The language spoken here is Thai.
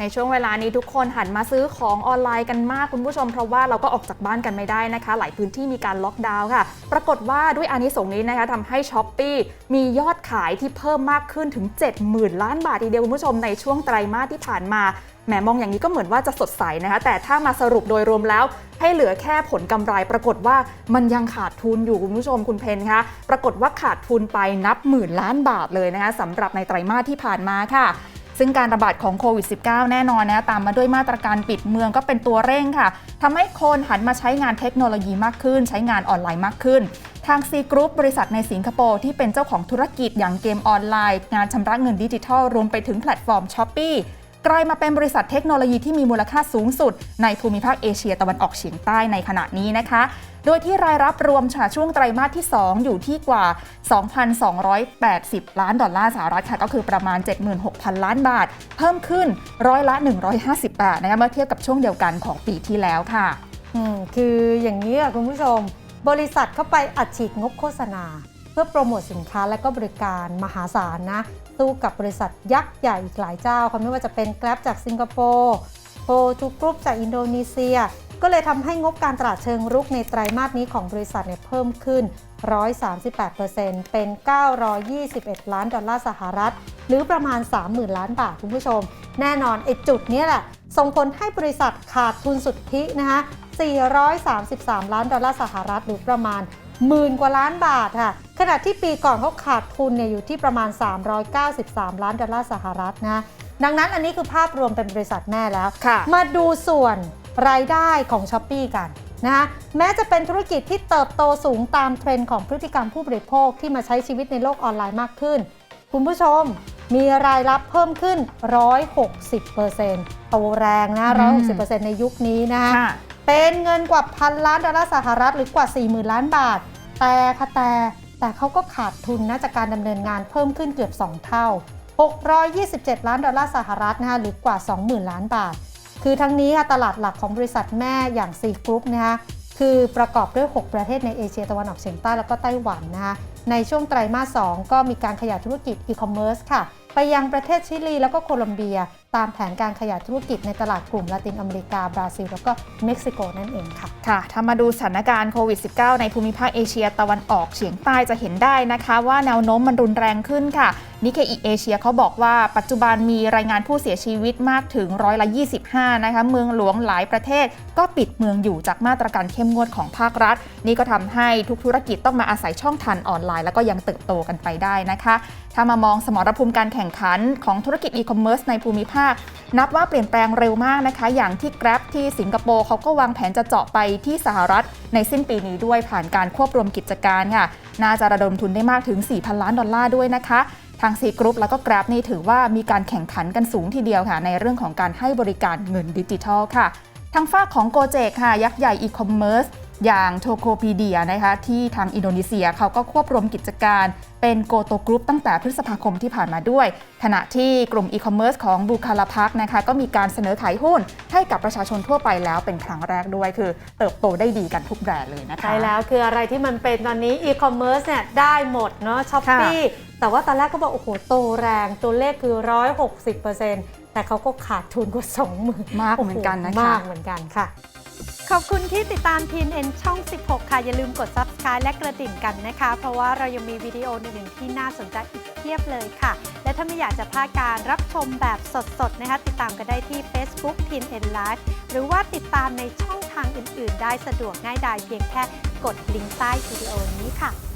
ในช่วงเวลานี้ทุกคนหันมาซื้อของออนไลน์กันมากคุณผู้ชมเพราะว่าเราก็ออกจากบ้านกันไม่ได้นะคะ หลายพื้นที่มีการล็อกดาวน์ค่ะ ปรากฏว่าด้วยอานิสงส์นี้นะคะทำให้ช้อปปีมียอดขายที่เพิ่มมากขึ้นถึง 70,000 ล้านบาททีเดียวคุณผู้ชมในช่วงไตรมาสที่ผ่านมาแหมมองอย่างนี้ก็เหมือนว่าจะสดใสนะคะ แต่ถ้ามาสรุปโดยรวมแล้ว ให้เหลือแค่ผลกำไร ปรากฏว่ามันยังขาดทุนอยู่คุณผู้ชมคุณเพนคะปรากฏว่าขาดทุนไปนับหมื่นล้านบาทเลยนะคะสำหรับในไตรมาสที่ผ่านมาค่ะ ซึ่งการระบาดของโควิด -19 แน่นอนนะตามมาด้วยมาตรการปิดเมืองก็เป็นตัวเร่งค่ะทำให้คนหันมาใช้งานเทคโนโลยีมากขึ้น ใช้งานออนไลน์มากขึ้น ทาง C Group บริษัทในสิงคโปร์ที่เป็นเจ้าของธุรกิจอย่างเกมออนไลน์ งานชำระเงินดิจิทัล รวมไปถึงแพลตฟอร์ม s h อ p e e กลายมาเป็นบริษัทเทคโนโลยีที่มีมูลค่าสูงสุด ในภูมิภาคเอเชียตะวันออกเฉียงใต้ในขณะนี้นะคะ โดยที่รายรับรวมช่วงไตรมาสที่ 2 อยู่ที่กว่า 2,280 ล้านดอลลาร์สหรัฐค่ะ ก็คือประมาณ 76,000 ล้านบาท เพิ่มขึ้นร้อยละ 158นะคะเมื่อเทียบกับช่วงเดียวกันของปีที่แล้วค่ะ อืมคืออย่างนี้อะคุณผู้ชม บริษัทเข้าไปอัดฉีดงบโฆษณา เพื่อโปรโมทสินค้าและก็บริการมหาศาลนะสู้กับบริษัทยักษ์ใหญ่อีกหลายเจ้าค่ะไม่ว่าจะเป็น Grab จากสิงคโปร์โ o ทูกรุ๊ปจากอินโดนีเซีย ก็เลยทำให้งบการตลาดเชิงรุกในไตรมาสนี้ของบริษัทเนี่ยเพิ่มขึ้น 138%เป็น 921 ล้านดอลลาร์สหรัฐ หรือประมาณ 30,000 ล้านบาทคุณผู้ชม แน่นอนไอ้จุดนี้แหละ ส่งผลให้บริษัทขาดทุนสุทธินะคะ433 ล้านดอลลาร์สหรัฐ หรือประมาณ หมื่นกว่าล้านบาทค่ะ ขณะที่ปีก่อนเขาขาดทุนเนี่ยอยู่ที่ประมาณ 393 ล้านดอลลาร์สหรัฐนะ ดังนั้นอันนี้คือภาพรวมเป็นบริษัทแม่แล้วค่ะมาดูส่วนรายได้ของ s h อ p e e กันนะคะแม้จะเป็นธุรกิจที่เติบโตสูงตามเทรนด์ของพฤติกรรมผู้บริโภคที่มาใช้ชีวิตในโลกออนไลน์มากขึ้น คุณผู้ชมมีรายรับเพิ่มขึ้น 160%โตแรงนะอืม160%ในยุคนี้นะคะค่ะเป็นเงินกว่าพันล้านดอลลาร์สหรัฐหรือกว่า 40,000 ล้านบาท แต่ค่ะแต่แต่เขาก็ขาดทุนนะจากการดำเนินงานเพิ่มขึ้นเกือบ 2 เท่า 627 ล้านดอลลาร์สหรัฐนะคะหรือกว่า 20,000 ล้านบาท คือทั้งนี้ค่ะตลาดหลักของบริษัทแม่อย่าง C Group นะคะคือประกอบด้วย 6 ประเทศในเอเชียตะวันออกเฉียงใต้แล้วก็ไต้หวันนะคะในช่วงไตรมาส 2 ก็มีการขยายธุรกิจอีคอมเมิร์ซค่ะ ไปยังประเทศชิลีแล้วก็โคลอมเบีย ตามแผนการขยายธุรกิจในตลาดกลุ่มละตินอเมริกา บราซิล แล้วก็เม็กซิโกนั่นเองค่ะ ค่ะถ้ามาดูสถานการณ์โควิด -19 ในภูมิภาคเอเชียตะวันออกเฉียงใต้จะเห็นได้นะคะว่าแนวโน้มมันรุนแรงขึ้นค่ะนิเคอีเอเชียเขาบอกว่าปัจจุบันมีรายงานผู้เสียชีวิตมากถึงร้อยละ25 นะคะ เมืองหลวงหลายประเทศ ก็ปิดเมืองอยู่จากมาตรการเข้มงวดของภาครัฐ นี่ก็ทำให้ทุกธุรกิจต้องมาอาศัยช่องทางออนไลน์ แล้วก็ยังเติบโตกันไปได้นะคะ ถ้ามามองสมรภูมิการแข่งขันของธุรกิจอีคอมเมิร์ซในภูมิภาค นับว่าเปลี่ยนแปลงเร็วมากนะคะ อย่างที่ Grab ที่สิงคโปร์เขาก็วางแผนจะเจาะไปที่สหรัฐ ในสิ้นปีนี้ด้วยผ่านการควบรวมกิจการค่ะ น่าจะระดมทุนได้มากถึง 4,000 ล้านดอลลาร์ด้วยนะคะ ทาง C Group แล้วก็ Grab นี่ถือว่ามีการแข่งขันกันสูงทีเดียวค่ะ ในเรื่องของการให้บริการเงินดิจิทัลค่ะ ทางฝ้าของ Gojek ค่ะ ยักษ์ใหญ่อีคอมเมิร์ซ อย่าง Tokopedia นะคะที่ทางอินโดนีเซียเขาก็ควบรวมกิจการเป็น Goto Group ตั้งแต่พฤษภาคมที่ผ่านมาด้วย ขณะที่กลุ่มอีคอมเมิร์ซของบูคาราพักนะคะก็มีการเสนอขายหุ้นให้กับประชาชนทั่วไปแล้วเป็นครั้งแรกด้วย คือเติบโตได้ดีกันทุกแบรนด์เลยนะคะใช่แล้วคืออะไรที่มันเป็นตอนนี้อีคอมเมิร์ซเนี่ยได้หมดเนาะช้อปปีแต่ว่าตอนแรกก็บอกโอ้โหโตแรงตัวเลขคือ 160%แต่เขาก็ขาดทุนกว่า20,000มากเหมือนกันนะคะมากเหมือนกันค่ะ ขอบคุณที่ติดตามทีมเอ็นช่อง 16 ค่ะ อย่าลืมกด Subscribe และกระดิ่งกันนะคะ เพราะว่าเรายังมีวิดีโออื่นๆที่น่าสนใจอีกเพียบเลยค่ะ และถ้าไม่อยากจะพลาดการรับชมแบบสดๆนะคะ ติดตามกันได้ที่ Facebook TNN Live หรือว่าติดตามในช่องทางอื่นๆ ได้สะดวกง่ายดายเพียงแค่กดลิงก์ใต้วิดีโอนี้ค่ะ